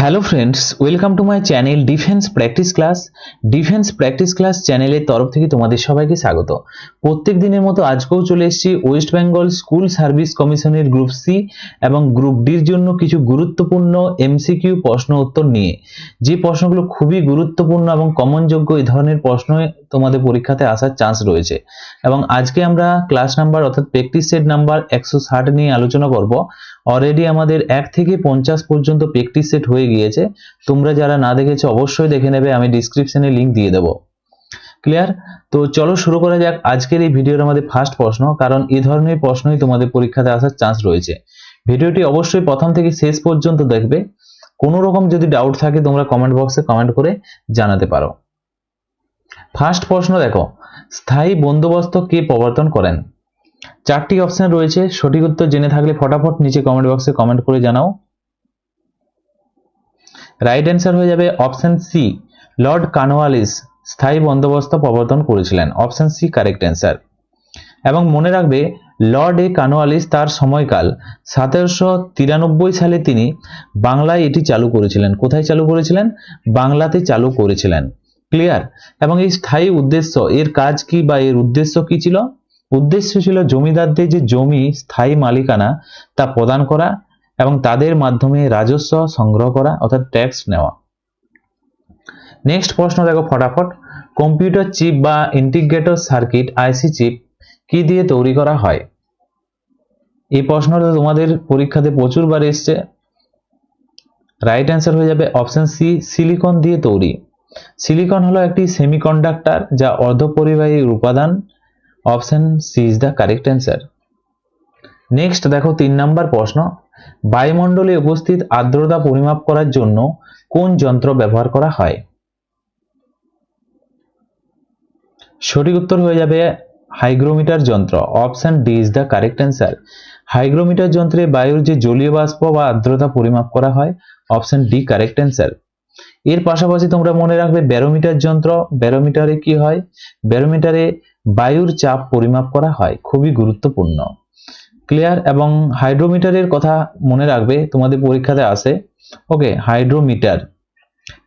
Hello friends welcome to my channel defence practice class defence practice class চ্যানেলের তরফ থেকে তোমাদের সবাইকে স্বাগত। প্রত্যেক দিনের মতো আজকেও চলে এসেছি ওয়েস্ট বেঙ্গল স্কুল সার্ভিস কমিশনের গ্রুপ সি এবং গ্রুপ ডির জন্য কিছু গুরুত্বপূর্ণ এমসিকিউ প্রশ্ন উত্তর নিয়ে। যে প্রশ্নগুলো খুবই গুরুত্বপূর্ণ এবং কমনযোগ্য এই ধরনের প্রশ্ন তোমাদের পরীক্ষাতে আসার চান্স রয়েছে। এবং আজকে আমরা ক্লাস নাম্বার অর্থাৎ প্র্যাকটিস সেট নাম্বার একশো ষাট নিয়ে আলোচনা করব। অলরেডি আমাদের এক থেকে পঞ্চাশ পর্যন্ত প্র্যাকটিস সেট হয়ে গিয়েছে। তোমরা যারা না দেখেছ, অবশ্যই দেখে নেবে, আমি ডিসক্রিপশনে লিংক দিয়ে দেবো। ক্লিয়ার তো চলো শুরু করা যাক। আজকের এই ভিডিওর আমাদের ফার্স্ট প্রশ্ন, কারণ এই ধরনের প্রশ্নই তোমাদের পরীক্ষাতে আসার চান্স রয়েছে। ভিডিওটি অবশ্যই প্রথম থেকে শেষ পর্যন্ত দেখবে। কোনো রকম যদি ডাউট থাকে, তোমরা কমেন্ট বক্সে কমেন্ট করে জানাতে পারো। ফার্স্ট প্রশ্ন দেখো, স্থায়ী বন্দোবস্ত কে প্রবর্তন করেন? চারটি অপশন রয়েছে। সঠিক উত্তর জেনে থাকলে ফটাফট নিচে কমেন্ট বক্সে কমেন্ট করে জানাও। রাইট অ্যান্সার হয়ে যাবে অপশন সি লর্ড কানওয়ালিস স্থায়ী বন্দোবস্ত প্রবর্তন করেছিলেন। অপশন সি কারেক্ট অ্যান্সার এবং মনে রাখবে লর্ড এ কানওয়ালিস তার সময়কাল সতেরোশো তিরানব্বই সালে তিনি বাংলায় এটি চালু করেছিলেন। কোথায় চালু করেছিলেন? বাংলাতে চালু করেছিলেন। ক্লিয়ার এবং এই স্থায়ী উদ্দেশ্য, এর কাজ কি বা এর উদ্দেশ্য কি ছিল? উদ্দেশ্য ছিল জমিদারদের যে জমি স্থায়ী মালিকানা তা প্রদান করা এবং তাদের মাধ্যমে রাজস্ব সংগ্রহ করা, অর্থাৎ ট্যাক্স নেওয়া। নেক্সট প্রশ্ন দেখো ফটাফট। কম্পিউটার চিপ বা ইন্টিগ্রেটর সার্কিট আইসি চিপ কি দিয়ে তৈরি করা হয়? এই প্রশ্নটা তোমাদের পরীক্ষাতে প্রচুরবার এসছে। রাইট অ্যান্সার হয়ে যাবে অপশন সি সিলিকন দিয়ে তৈরি। সিলিকন হলো একটি সেমিকন্ডাক্টর যা অর্ধপরিবাহী উপাদান option C is the correct answer next দেখো তিন নাম্বার প্রশ্ন। বায়ুমণ্ডলে উপস্থিত আর্দ্রতা পরিমাপ করার জন্য কোন যন্ত্র ব্যবহার করা হয়? সঠিক উত্তর হয়ে যাবে হাইগ্রোমিটার যন্ত্র। Option D is the correct answer hygrometer যন্ত্রে বায়ুর যে জলীয় বাষ্প বা আর্দ্রতা পরিমাপ করা হয় অপশন ডি কারেক্ট অ্যান্সার এর পাশাপাশি তোমরা মনে রাখবে, ব্যারোমিটার যন্ত্র, ব্যারোমিটারে কি হয়? ব্যারোমিটারে বায়ুর চাপ পরিমাপ করা হয় খুবই গুরুত্বপূর্ণ। ক্লিয়ার এবং হাইড্রোমিটারের কথা মনে রাখবে, তোমাদের পরীক্ষাতে আসে ওকে, হাইড্রোমিটার।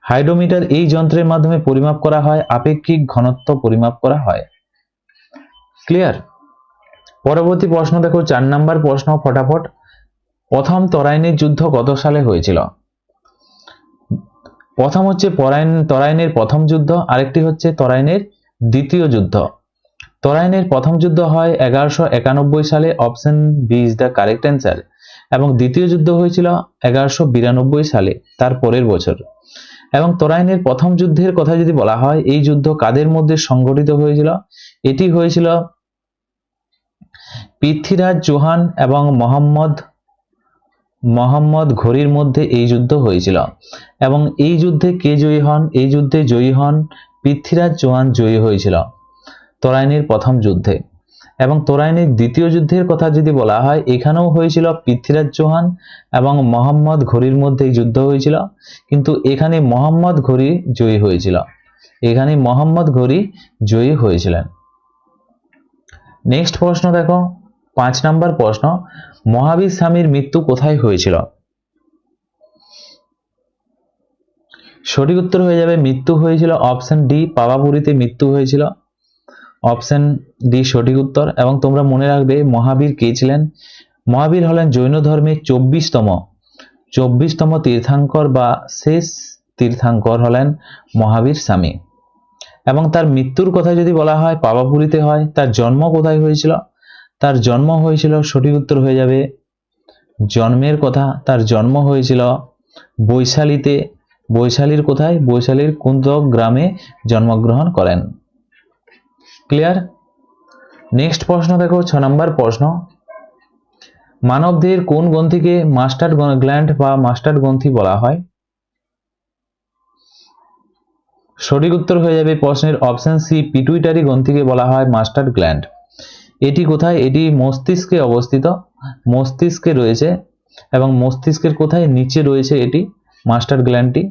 হাইড্রোমিটার এই যন্ত্রের মাধ্যমে পরিমাপ করা হয়, আপেক্ষিক ঘনত্ব পরিমাপ করা হয়। ক্লিয়ার? পরবর্তী প্রশ্ন দেখো, চার নাম্বার প্রশ্ন ফটাফট। প্রথম তরাইনের যুদ্ধ কত সালে হয়েছিল? প্রথম হচ্ছে তরাইনের প্রথম যুদ্ধ, আরেকটি হচ্ছে তরাইনের দ্বিতীয় যুদ্ধ। তরাইনের প্রথম যুদ্ধ হয় এগারোশো একানব্বই সালে option B is the correct answer এবং দ্বিতীয় যুদ্ধ হয়েছিল এগারোশো বিরানব্বই সালে, তার পরের বছর। এবং তরাইনের প্রথম যুদ্ধের কথা যদি বলা হয়, এই যুদ্ধ কাদের মধ্যে সংগঠিত হয়েছিল? এটি হয়েছিল পৃথ্বীরাজ চৌহান এবং মোহাম্মদ মোহাম্মদ ঘড়ির মধ্যে এই যুদ্ধ হয়েছিল। এবং এই যুদ্ধে কে জয়ী হন? এই যুদ্ধে জয়ী হন পৃথ্বীরাজ চৌহান জয়ী হয়েছিল। তরাইনের প্রথম যুদ্ধে। এবং তরাইনের দ্বিতীয় যুদ্ধের কথা যদি বলা হয়, এখানেও হয়েছিল পৃথ্বীরাজ চৌহান এবং মোহাম্মদ ঘড়ির মধ্যে যুদ্ধ হয়েছিল। কিন্তু এখানে মোহাম্মদ ঘড়ি জয়ী হয়েছিল। এখানে মোহাম্মদ ঘড়ি জয়ী হয়েছিলেন। নেক্সট প্রশ্ন দেখো। পাঁচ নাম্বার প্রশ্ন, মহাবীর স্বামীর মৃত্যু কোথায় হয়েছিল? সঠিক উত্তর হয়ে যাবে, মৃত্যু হয়েছিল অপশন ডি পাওয়াপুরীতে মৃত্যু হয়েছিল। অপশন ডি, সঠিক উত্তর, এবং তোমরা মনে রাখবে মহাবীর কে ছিলেন? মহাবীর হলেন জৈন ধর্মের চব্বিশতম চব্বিশতম তীর্থাঙ্কর বা শেষ তীর্থাঙ্কর হলেন মহাবীর স্বামী। এবং তার মৃত্যুর কথা যদি বলা হয় পাওয়াপুরীতে হয়, তার জন্ম কোথায় হয়েছিল? তার জন্ম হয়েছিল, সঠিক উত্তর হয়ে যাবে, জন্মের কথা। তার জন্ম হয়েছিল বৈশালীতে। বৈশালীর কোথায়? বৈশালীর কুন্তক গ্রামে জন্মগ্রহণ করেন। ক্লিয়ার নেক্সট প্রশ্ন দেখো, ছ নম্বর প্রশ্ন। মানবদেহের কোন গ্রন্থিকে মাস্টার্ড গ্ল্যান্ড বা মাস্টার্ড গ্রন্থি বলা হয়? সঠিক উত্তর হয়ে যাবে প্রশ্নের অপশন সি, পিটুইটারি গ্রন্থিকে বলা হয় মাস্টার্ড গ্ল্যান্ড। এটি কোথায়? এটি মস্তিষ্কে অবস্থিত, মস্তিষ্কে রয়েছে এবং মস্তিষ্কের কোথায় নিচে রয়েছে এটি মাস্টার গ্ল্যান্ডটি?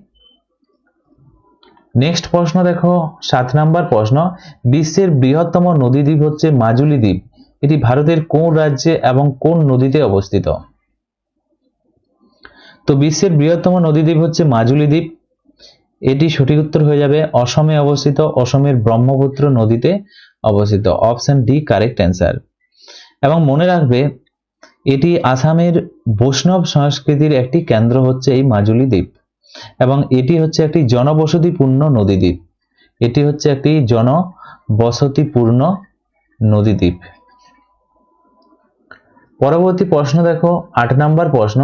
নেক্সট প্রশ্ন দেখো, সাত নাম্বার প্রশ্ন, বিশ্বের বৃহত্তম নদী দ্বীপ হচ্ছে মাজুলি দ্বীপ। এটি ভারতের কোন রাজ্যে এবং কোন নদীতে অবস্থিত? তো বিশ্বের বৃহত্তম নদীদ্বীপ হচ্ছে মাজুলি দ্বীপ। এটি সঠিক উত্তর হয়ে যাবে, অসমে অবস্থিত, অসমের ব্রহ্মপুত্র নদীতে অবস্থিত। অপশন ডি কারেক্ট অ্যান্সার এবং মনে রাখবে, এটি আসামের বৈষ্ণব সংস্কৃতির একটি কেন্দ্র হচ্ছে এই মাজুলি দ্বীপ। এবং এটি হচ্ছে একটি জনবসতিপূর্ণ নদীদ্বীপ। এটি হচ্ছে একটি জনবসতিপূর্ণ নদীদ্বীপ। পরবর্তী প্রশ্ন দেখো, আট নম্বর প্রশ্ন,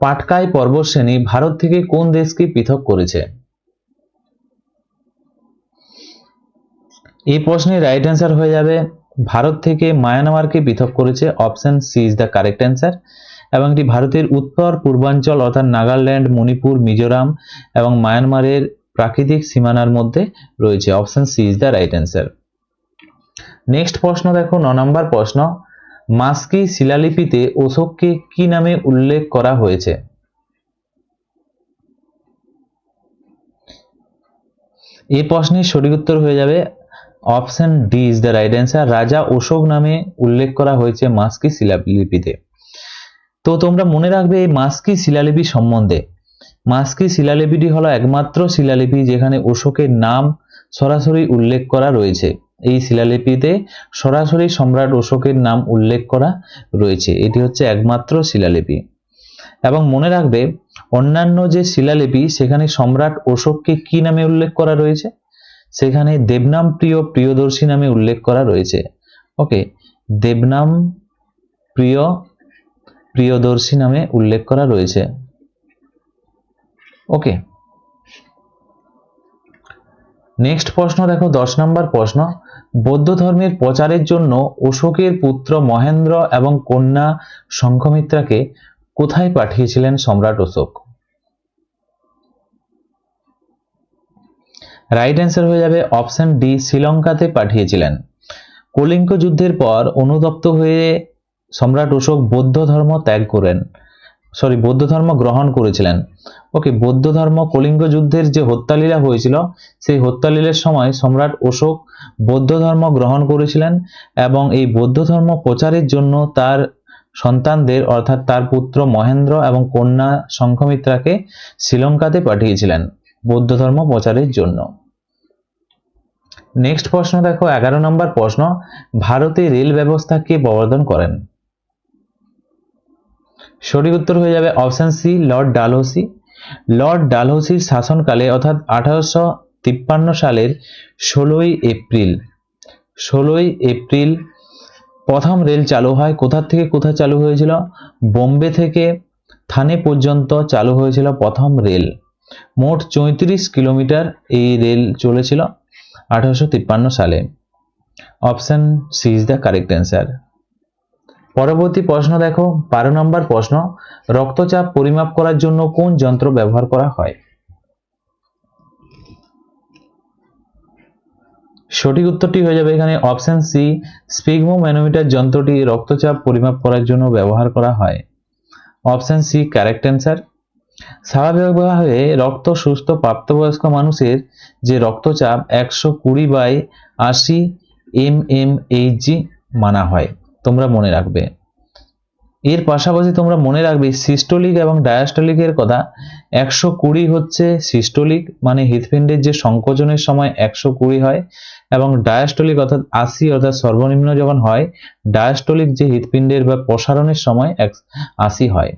পাটকাই পর্বতশ্রেণী ভারত থেকে কোন দেশকে পৃথক করেছে? এই প্রশ্নের রাইট অ্যান্সার হয়ে যাবে, ভারত থেকে মায়ানমারকে পৃথক করেছে option C is the correct answer এবং এটি ভারতের উত্তর, পূর্বাঞ্চল অর্থাৎ নাগাল্যান্ড, মণিপুর, মিজোরাম এবং মায়ানমারের প্রাকৃতিক সীমানার মধ্যে রয়েছে। Option C is the right answer. Next প্রশ্ন দেখো, ন নম্বর প্রশ্ন। মাস্কি শিলালিপিতে অশোককে কি নামে উল্লেখ করা হয়েছে? এই প্রশ্নের সঠিক উত্তর হয়ে যাবে। Option D is the right answer. রাজা অশোক নামে উল্লেখ করা হয়েছে মাস্কি শিলালিপিতে। তো তোমরা মনে রাখবে এই মাস্কি শিলালিপি সম্বন্ধে। মাস্কি শিলালিপিটি হলো একমাত্র শিলালিপি যেখানে অশোকের নাম সরাসরি উল্লেখ করা রয়েছে। এই শিলালিপিতে সরাসরি সম্রাট অশোকের নাম উল্লেখ করা রয়েছে। এটি হচ্ছে একমাত্র শিলালিপি। এবং মনে রাখবে, অন্যান্য যে শিলালিপি, সেখানে সম্রাট অশোককে কি নামে উল্লেখ করা রয়েছে? সেখানে দেবনাম প্রিয় প্রিয়দর্শী নামে উল্লেখ করা রয়েছে। ওকে, দেবনাম প্রিয় প্রিয়দর্শী নামে উল্লেখ করা রয়েছে। ওকে। নেক্সট প্রশ্ন দেখো, দশ নম্বর প্রশ্ন। বৌদ্ধ ধর্মের প্রচারের জন্য অশোকের পুত্র মহেন্দ্র এবং কন্যা শঙ্খমিত্রাকে কোথায় পাঠিয়েছিলেন সম্রাট অশোক? রাইট অ্যান্সার হয়ে যাবে অপশন ডি, শ্রীলঙ্কাতে পাঠিয়েছিলেন। কলিঙ্গ যুদ্ধের পর অনুদপ্ত হয়ে সম্রাট অশোক বৌদ্ধ ধর্ম ত্যাগ করেন। সরি বৌদ্ধ ধর্ম গ্রহণ করেছিলেন। ওকে বৌদ্ধ ধর্ম কলিঙ্গ যুদ্ধের যে হত্যালীলা হয়েছিল, সেই হত্যালীলার সময় সম্রাট অশোক বৌদ্ধ ধর্ম গ্রহণ করেছিলেন এবং এই বৌদ্ধ ধর্ম প্রচারের জন্য তার সন্তানদের, অর্থাৎ তার পুত্র মহেন্দ্র এবং কন্যা শঙ্খমিত্রাকে শ্রীলঙ্কাতে পাঠিয়েছিলেন বৌদ্ধ ধর্ম প্রচারের জন্য। নেক্সট প্রশ্ন দেখো, এগারো নম্বর প্রশ্ন, ভারতে রেল ব্যবস্থা কে প্রবর্তন করেন? সঠিক উত্তর হয়ে যাবে option C lord Dalhousie lord ডালহৌসির শাসনকালে, অর্থাৎ আঠারোশো তিপ্পান্ন সালের ষোলোই এপ্রিল ষোলোই এপ্রিল প্রথম রেল চালু হয়। কোথা থেকে কোথা চালু হয়েছিল? বোম্বে থেকে থানে পর্যন্ত চালু হয়েছিল প্রথম রেল। মোট চৌত্রিশ কিলোমিটার এই রেল চলেছিল আঠারোশো তিপ্পান্ন সালে। Option C is the correct answer পরবর্তী প্রশ্ন দেখো, বারো নম্বর প্রশ্ন, রক্তচাপ পরিমাপ করার জন্য কোন যন্ত্র ব্যবহার করা হয়? সঠিক উত্তরটি হয়ে যাবে এখানে অপশন সি স্পিগমো ম্যানোমিটার যন্ত্রটি রক্তচাপ পরিমাপ করার জন্য ব্যবহার করা হয়। Option C, correct answer. স্বাভাবিকভাবে রক্ত সুস্থ প্রাপ্তবয়স্ক মানুষের যে রক্তচাপ একশো কুড়ি বাই আশি এম এম এইচ জি মানা হয়। তোমরা মনে রাখবে। এর পাশাপাশি তোমরা মনে রাখবে, সিস্টোলিক এবং ডায়াস্টোলিকের কথা একশো কুড়ি হচ্ছে সিস্টোলিক মানে হৃৎপিণ্ডের যে সংকোচনের সময় একশো কুড়ি হয়, এবং ডায়াস্টোলিক অর্থাৎ আশি অর্থাৎ সর্বনিম্ন যখন হয়, ডায়াস্টোলিক যে হৃৎপিণ্ডের বা প্রসারণের সময় এক আশি হয়।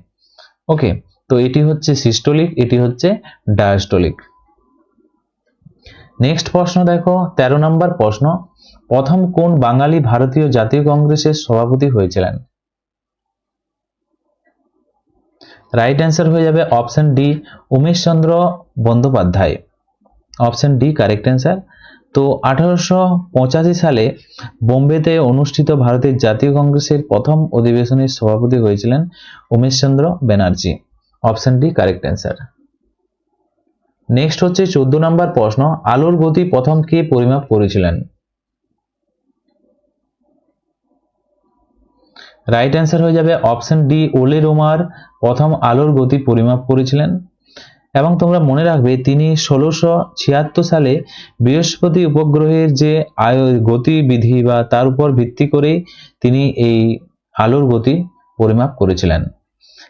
ওকে, তো এটি হচ্ছে সিস্টোলিক, এটি হচ্ছে ডায়াস্টোলিক। নেক্সট প্রশ্ন দেখো, তেরো নম্বর প্রশ্ন। প্রথম কোন বাঙালি ভারতীয় জাতীয় কংগ্রেসের সভাপতি হয়েছিলেন? রাইট অ্যান্সার হয়ে যাবে option D Umeshchandra Bandyopadhyay. Option D correct answer তো আঠারোশো পঁচাশি সালে বোম্বেতে অনুষ্ঠিত ভারতের জাতীয় কংগ্রেসের প্রথম অধিবেশনের সভাপতি হয়েছিলেন Umeshchandra Banerjee. Option D correct answer next হচ্ছে চোদ্দ নম্বর প্রশ্ন, আলোর গতি প্রথম কে পরিমাপ করেছিলেন? রাইট অ্যান্সার হয়ে যাবে অপশন ডি ওলে রোমার প্রথম আলোর গতি পরিমাপ করেছিলেন। এবং তোমরা মনে রাখবে, তিনি ষোলোশো ছিয়াত্তর সালে বৃহস্পতি উপগ্রহের যে আয়, গতিবিধি বা তার উপর ভিত্তি করেই তিনি এই আলোর গতি পরিমাপ করেছিলেন।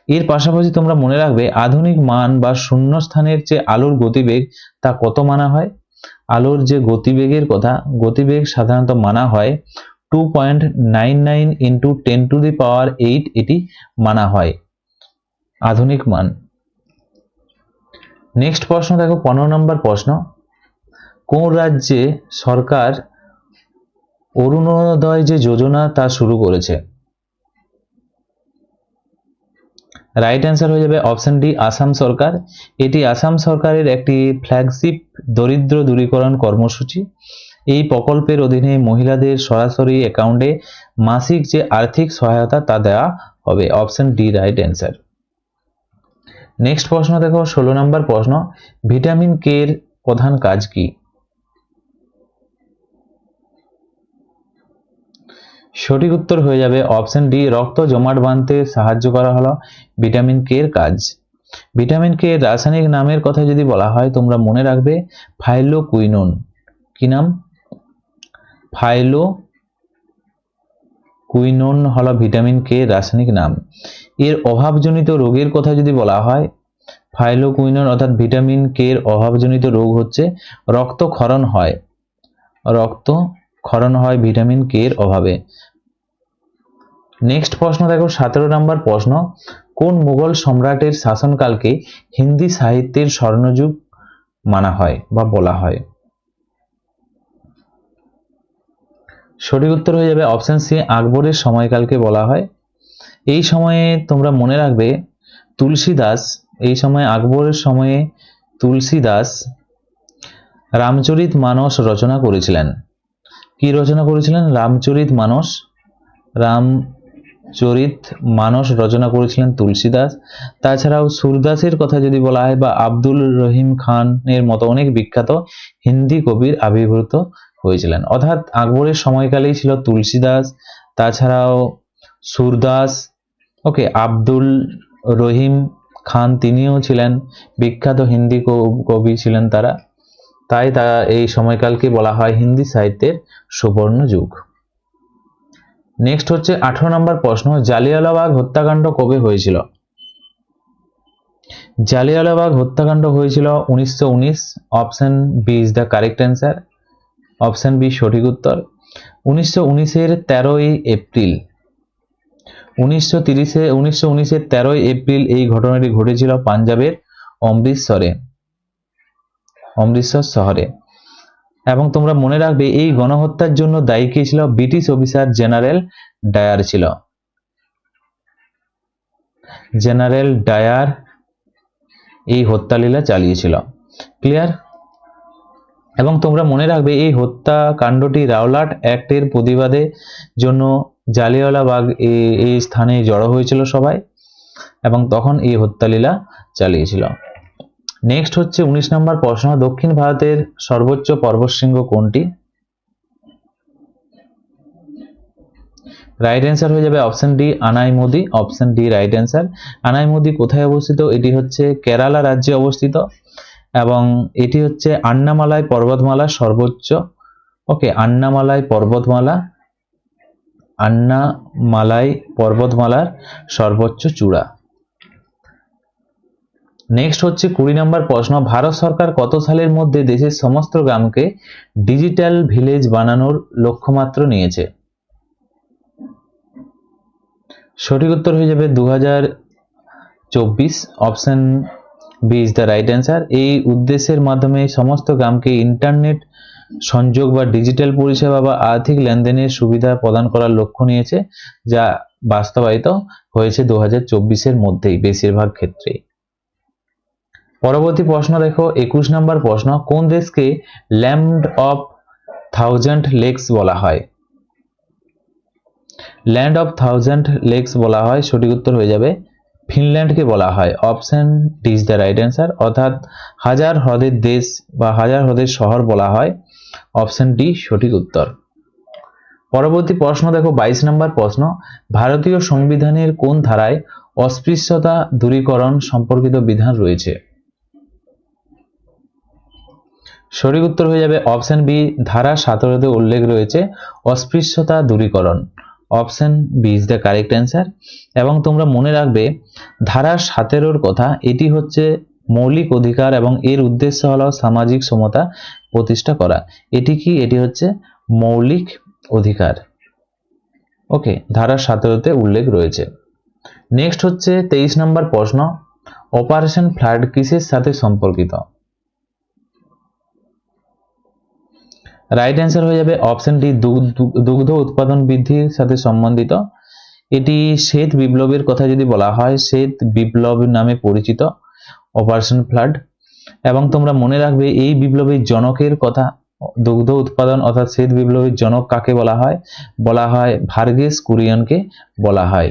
এর পাশাপাশি তোমরা মনে রাখবে, আধুনিক মান বা শূন্যস্থানের যে আলোর গতিবেগ, তা কত মানা হয়? আলোর যে গতিবেগের কথা, গতিবেগ সাধারণত মানা হয় two point nine nine into ten to the power eight এটি মানা হয়। আধুনিক মান। নেক্সট প্রশ্ন দেখো, পনেরো নম্বর প্রশ্ন। কোন রাজ্যে সরকার অরুণোদয় যে যোজনা তা শুরু করেছে? রাইট অ্যান্সার হয়ে যাবে অপশন ডি আসাম সরকার। এটি আসাম সরকারের একটি ফ্ল্যাগশিপ দরিদ্র দূরীকরণ কর্মসূচি। এই প্রকল্পের অধীনে মহিলাদের সরাসরি অ্যাকাউন্টে মাসিক যে আর্থিক সহায়তা তা দেওয়া হবে। Option D right answer next প্রশ্ন দেখো, ষোলো নম্বর প্রশ্ন ভিটামিন কে এর প্রধান কাজ কি? সঠিক উত্তর হয়ে যাবে অপশন ডি রক্ত জমাট বাঁধতে সাহায্য করা হলো ভিটামিন কে এর কাজ। ভিটামিন কে এর রাসায়নিক নামের কথা যদি বলা হয়, তোমরা মনে রাখবে ফাইলোকুইনোন কি নাম? ফাইলো কুইনোন হলো ভিটামিন কে রাসায়নিক নাম। এর অভাবজনিত রোগের কথা যদি বলা হয় ফাইলোকুইনোন অর্থাৎ ভিটামিন কে এর অভাবজনিত রোগ হচ্ছে রক্তক্ষরণ হয়। রক্ত ক্ষরণ হয় ভিটামিন কে এর অভাবে। নেক্সট প্রশ্ন দেখো, সতেরো নম্বর প্রশ্ন, কোন মুঘল সম্রাটের শাসনকালকে হিন্দি সাহিত্যের স্বর্ণযুগ মানা হয় বা বলা হয়? সঠিক উত্তর হয়ে যাবে অপশন সি আকবরের সময়কালকে বলা হয়। এই সময়ে তোমরা মনে রাখবে তুলসী দাস এই সময় আকবরের সময়ে তুলসী দাস রামচরিত মানস রচনা করেছিলেন। কি রচনা করেছিলেন? রামচরিত মানস রামচরিত মানস রচনা করেছিলেন তুলসীদাস। তাছাড়াও সুরদাসের কথা যদি বলা হয় বা আব্দুল রহিম খানের মতো অনেক বিখ্যাত হিন্দি কবির আবির্ভূত হয়েছিলেন। অর্থাৎ আকবরের সময়কালেই ছিল তুলসীদাস, তাছাড়াও সুরদাস, ওকে, আব্দুল রহিম খান তিনিও ছিলেন। বিখ্যাত হিন্দি কবি ছিলেন তারা। তাই তা, এই সময়কালকে বলা হয় হিন্দি সাহিত্যের সুবর্ণ যুগ। নেক্সট হচ্ছে আঠারো নম্বর প্রশ্ন জালিয়ালাবাগ হত্যাকাণ্ড কবে হয়েছিল? জালিয়ালাবাগ হত্যাকাণ্ড হয়েছিল উনিশশো উনিশ option B is the correct answer option B সঠিক উত্তর। উনিশশো উনিশের তেরোই এপ্রিল। উনিশশো তিরিশে, উনিশশো উনিশের তেরোই এপ্রিল এই ঘটনাটি ঘটেছিল পাঞ্জাবের অমৃতসরে। অমৃতসর শহরে। এবং তোমরা মনে রাখবে, এই গণহত্যার জন্য দায়ী কে ছিল? ব্রিটিশ অফিসার জেনারেল ডায়ার ছিল। জেনারেল ডায়ার এই হত্যালীলা চালিয়েছিল। ক্লিয়ার? এবং তোমরা মনে রাখবে, এই হত্যাকাণ্ডটি রাওলাট অ্যাক্টের প্রতিবাদে জন্য জালিয়াওয়ালাবাগ এই স্থানে জড়ো হয়েছিল সবাই, এবং তখন এই হত্যালীলা চালিয়েছিল। নেক্সট হচ্ছে উনিশ নম্বর প্রশ্ন, দক্ষিণ ভারতের সর্বোচ্চ পর্বতশৃঙ্গ কোনটি? রাইট অ্যান্সার হয়ে যাবে option D Anaimudi. Option D right answer Anaimudi কোথায় অবস্থিত? এটি হচ্ছে কেরালা রাজ্যে অবস্থিত। এবং এটি হচ্ছে আন্নামালাই পর্বতমালার সর্বোচ্চ। ওকে, আন্নামালাই পর্বতমালা, আন্নামালাই পর্বতমালার সর্বোচ্চ চূড়া। নেক্সট হচ্ছে কুড়ি নম্বর প্রশ্ন, ভারত সরকার কত সালের মধ্যে দেশের সমস্ত গ্রামকে ডিজিটাল ভিলেজ বানানোর লক্ষ্যমাত্র নিয়েছে? সঠিক উত্তর হয়ে যাবে দু option B is the right answer এই উদ্দেশ্যের মাধ্যমে সমস্ত গ্রামকে ইন্টারনেট সংযোগ বা ডিজিটাল পরিষেবা বা আর্থিক লেনদেনের সুবিধা প্রদান করার লক্ষ্য নিয়েছে, যা বাস্তবায়িত হয়েছে দু হাজার মধ্যেই বেশিরভাগ ক্ষেত্রেই। পরবর্তী প্রশ্ন দেখো, একুশ নম্বর প্রশ্ন, কোন দেশকে ল্যান্ড অফ থাউজেন্ড লেকস বলা হয়? ল্যান্ড অফ থাউজেন্ড লেকস বলা হয়, সঠিক উত্তর হয়ে যাবে ফিনল্যান্ডকে বলা হয়। Option D is the right answer, অর্থাৎ হাজার হ্রদের দেশ বা হাজার হ্রদের শহর বলা হয়। অপশন ডি, সঠিক উত্তর। পরবর্তী প্রশ্ন, দেখো, বাইশ নম্বর প্রশ্ন। ভারতীয় সংবিধানের কোন ধারায় অস্পৃশ্যতা দূরীকরণ সম্পর্কিত বিধান রয়েছে? সঠিক উত্তর হয়ে যাবে অপশন বি, ধারা সতেরোতে উল্লেখ রয়েছে অস্পৃশ্যতা দূরীকরণ। Option B is the correct answer. এবং তোমরা মনে রাখবে, ধারা সতেরোর কথা, এটি হচ্ছে মৌলিক অধিকার এবং এর উদ্দেশ্য হলো সামাজিক সমতা প্রতিষ্ঠা করা। এটি কি? এটি হচ্ছে মৌলিক অধিকার। ওকে, ধারা সতেরোতে উল্লেখ রয়েছে। নেক্সট হচ্ছে তেইশ নম্বর প্রশ্ন, অপারেশন ফ্লাড কিসের সাথে সম্পর্কিত? রাইট অ্যান্সার হয়ে যাবে অপশন ডি দুগ্ধ উৎপাদন বৃদ্ধির সাথে সম্বন্ধিত। এটি শ্বেত বিপ্লবের কথা যদি বলা হয়, শ্বেত বিপ্লব নামে পরিচিত অপারেশন ফ্লাড এবং তোমরা মনে রাখবে, এই বিপ্লবের জনকের কথা, দুগ্ধ উৎপাদন অর্থাৎ শ্বেত বিপ্লবের জনক কাকে বলা হয়? বলা হয় ভার্গেস কুরিয়নকে বলা হয়।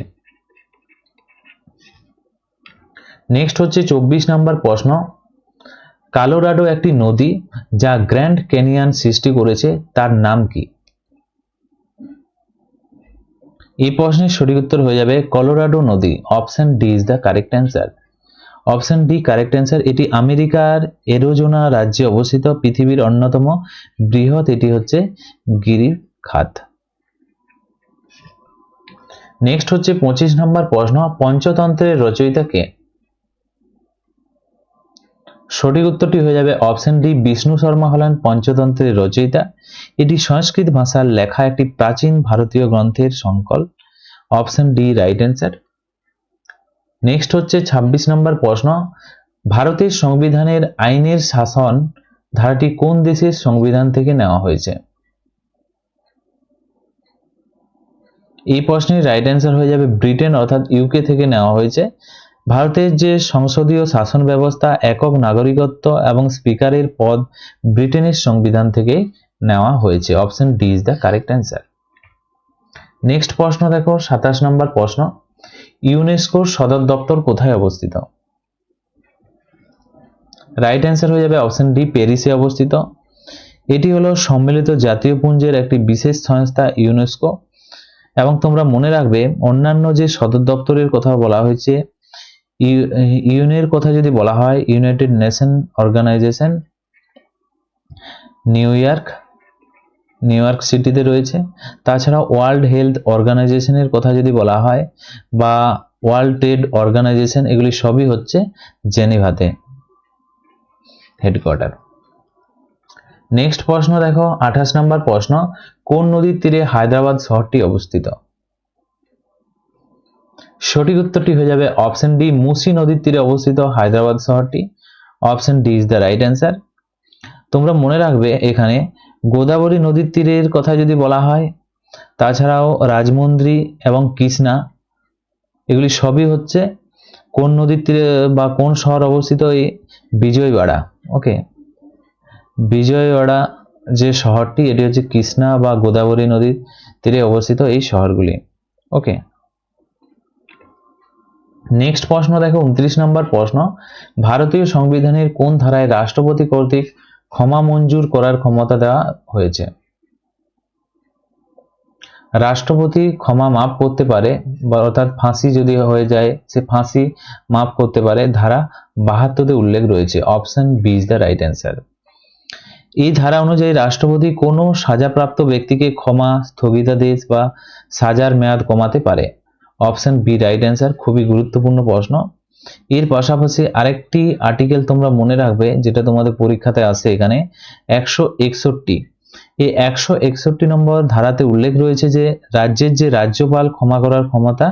নেক্সট হচ্ছে চব্বিশ নম্বর প্রশ্ন। কালোরাডো একটি নদী যা গ্র্যান্ড ক্যানিয়ন সৃষ্টি করেছে, তার নাম কি? এই প্রশ্নের সঠিক উত্তর হয়ে যাবে কলোরাডো নদী, option D is the correct answer. Option D correct answer, এটি আমেরিকার এরোজোনা রাজ্যে অবস্থিত, পৃথিবীর অন্যতম বৃহৎ, এটি হচ্ছে গিরির খাত নেক্সট হচ্ছে পঁচিশ নম্বর প্রশ্ন, পঞ্চতন্ত্রের রচয়িতা কে? সঠিক উত্তরটি হয়ে যাবে অপশন ডি, বিষ্ণু শর্মা হলেন পঞ্চতন্ত্রের রচয়িতা। এটি সংস্কৃত ভাষার লেখা একটি প্রাচীন ভারতীয় গ্রন্থের সংকল option D, right answer. Next হচ্ছে ২৬ নম্বর প্রশ্ন। ভারতের সংবিধানের আইনের শাসন ধারাটি কোন দেশের সংবিধান থেকে নেওয়া হয়েছে? এই প্রশ্নের রাইট অ্যান্সার হয়ে যাবে ব্রিটেন, অর্থাৎ ইউকে থেকে নেওয়া হয়েছে। ভারতের যে সংসদীয় শাসন ব্যবস্থা, একক নাগরিকত্ব এবং স্পিকারের পদ ব্রিটেনের সংবিধান থেকে নেওয়া হয়েছে। Option D is the correct answer. Next প্রশ্ন দেখো, সাতাশ নম্বর প্রশ্ন। ইউনেস্কোর সদর দপ্তর কোথায় অবস্থিত? রাইট অ্যান্সার হয়ে যাবে অপশন ডি, প্যারিসে অবস্থিত। এটি হলো সম্মিলিত জাতীয় পুঞ্জের একটি বিশেষ সংস্থা, ইউনেস্কো। এবং তোমরা মনে রাখবে, অন্যান্য যে সদর দপ্তরের কথা বলা হয়েছে ইউনের কথা যদি বলা হয়, United Nation Organization, New York New York সিটিতে রয়েছে। তাছাড়া ওয়ার্ল্ড হেলথ অর্গানাইজেশনের কথা যদি বলা হয়, বা ওয়ার্ল্ড ট্রেড অর্গানাইজেশন, এগুলি সবই হচ্ছে জেনিভাতে হেডকোয়ার্টার। নেক্সট প্রশ্ন দেখো, আঠাশ নম্বর প্রশ্ন, কোন নদীর তীরে হায়দ্রাবাদ শহরটি অবস্থিত? সঠিক উত্তরটি হয়ে যাবে অপশন ডি, মুসি নদীর তীরে অবস্থিত হায়দ্রাবাদ শহরটি। Option D is the right answer. তোমরা মনে রাখবে এখানে গোদাবরী নদীর তীরের কথা যদি বলা হয়, তাছাড়াও রাজমন্দ্রী এবং কৃষ্ণা, এগুলি সবই হচ্ছে কোন নদীর তীরে বা কোন শহর অবস্থিত এই বিজয়ওয়াড়া ওকে বিজয়ওয়াড়া যে শহরটি, এটি হচ্ছে কৃষ্ণা বা গোদাবরী নদীর তীরে অবস্থিত এই শহরগুলি ওকে নেক্সট প্রশ্ন, দেখো, উনত্রিশ নম্বর প্রশ্ন। ভারতীয় সংবিধানের কোন ধারায় রাষ্ট্রপতি কর্তৃক ক্ষমা মঞ্জুর করার ক্ষমতা দেওয়া হয়েছে? রাষ্ট্রপতি ক্ষমা মাফ করতে পারে, বা অর্থাৎ ফাঁসি যদি হয়ে যায়, সে ফাঁসি মাফ করতে পারে, ধারা বাহাত্তরে উল্লেখ রয়েছে। Option B is the right answer এই ধারা অনুযায়ী রাষ্ট্রপতি কোনো সাজাপ্রাপ্ত ব্যক্তিকে ক্ষমা, স্থগিতাদেশ বা সাজার মেয়াদ কমাতে পারে। অপশন বি রাইট অ্যান্সার, খুবই গুরুত্বপূর্ণ প্রশ্ন। এর পাশাপাশি আরেকটি আর্টিকেল তোমরা মনে রাখবে, যেটা তোমাদের পরীক্ষাতে আসে এখানে, একশো একষট্টি। এই একশো একষট্টি নম্বর ধারাতে উল্লেখ রয়েছে যে, রাজ্যের যে রাজ্যপাল ক্ষমা করার ক্ষমতা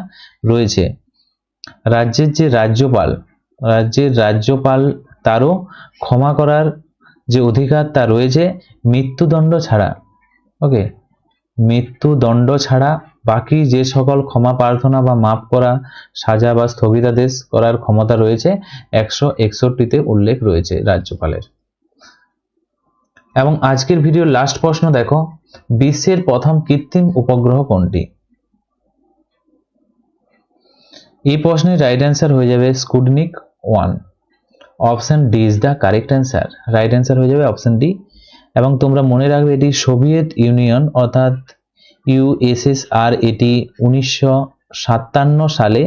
রয়েছে, রাজ্যের যে রাজ্যপাল, রাজ্যের রাজ্যপাল তারও ক্ষমা করার যে অধিকার তা রয়েছে, মৃত্যুদণ্ড ছাড়া। ওকে? মৃত্যুদণ্ড ছাড়া বাকি যে সকল ক্ষমা প্রার্থনা বা মাফ করা, সাজা বা স্থগিতাদেশ করার ক্ষমতা রয়েছে, একশো একষট্টিতে উল্লেখ রয়েছে রাজ্যপালের। এবং আজকের ভিডিওর লাস্ট প্রশ্ন দেখো, বিশ্বের প্রথম কৃত্রিম উপগ্রহ কোনটি? এই প্রশ্নের রাইট অ্যান্সার হয়ে যাবে Sputnik one option D is the correct answer right answer হয়ে যাবে অপশন ডি এবং তোমরা মনে রাখবে এটি সোভিয়েত ইউনিয়ন অর্থাৎ ইউএসএসআর এটি উনিশশো সাতান্ন সালে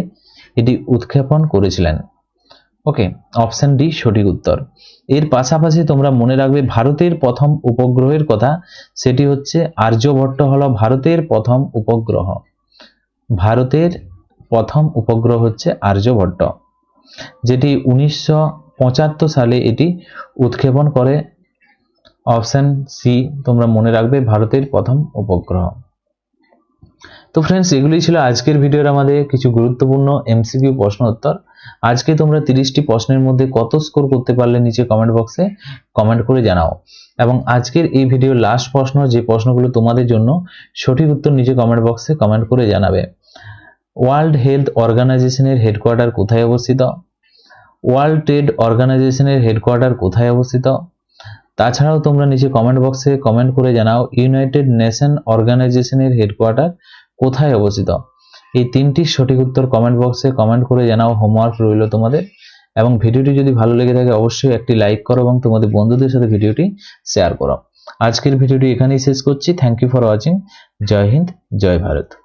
এটি উৎক্ষেপণ করেছিলেন। ওকে অপশন ডি সঠিক উত্তর। এর পাশাপাশি তোমরা মনে রাখবে ভারতের প্রথম উপগ্রহের কথা, সেটি হচ্ছে আর্যভট্ট হলো ভারতের প্রথম উপগ্রহ। ভারতের প্রথম উপগ্রহ হচ্ছে আর্যভট্ট যেটি উনিশশো পঁচাত্তর সালে এটি উৎক্ষেপণ করে। অপশন সি তোমরা মনে রাখবে ভারতের প্রথম উপগ্রহ। তো ফ্রেন্ডস এগুলোই ছিল আজকের ভিডিওর আমাদের কিছু গুরুত্বপূর্ণ এমসিকিউ প্রশ্ন উত্তর। আজকে তোমরা তিরিশটি প্রশ্নের মধ্যে কত স্কোর করতে পারলে নিচে কমেন্ট বক্সে কমেন্ট করে জানাও। এবং আজকের এই ভিডিওর লাস্ট প্রশ্ন, যে প্রশ্নগুলো তোমাদের জন্য সঠিক উত্তর নিচে কমেন্ট বক্সে কমেন্ট করে জানাবে। ওয়ার্ল্ড হেলথ অর্গানাইজেশনের হেডকোয়ার্টার কোথায় অবস্থিত? ওয়ার্ল্ড ট্রেড অর্গানাইজেশনের হেডকোয়ার্টার কোথায় অবস্থিত? তাছাড়াও তোমরা নিচে কমেন্ট বক্সে কমেন্ট করে জানাও। ইউনাইটেড নেশন অর্গানাইজেশনের হেডকোয়ার্টার কোথায় অবস্থিত? এই তিনটির সঠিক উত্তর কমেন্ট বক্সে কমেন্ট করে জানাও হোমওয়ার্ক রইল তোমাদের। এবং ভিডিওটি যদি ভালো লেগে থাকে, অবশ্যই একটি লাইক করো এবং তোমাদের বন্ধুদের সাথে ভিডিওটি শেয়ার করো। আজকের ভিডিওটি এখানেই শেষ করছি। থ্যাংক ইউ ফর ওয়াচিং জয় হিন্দ, জয় ভারত।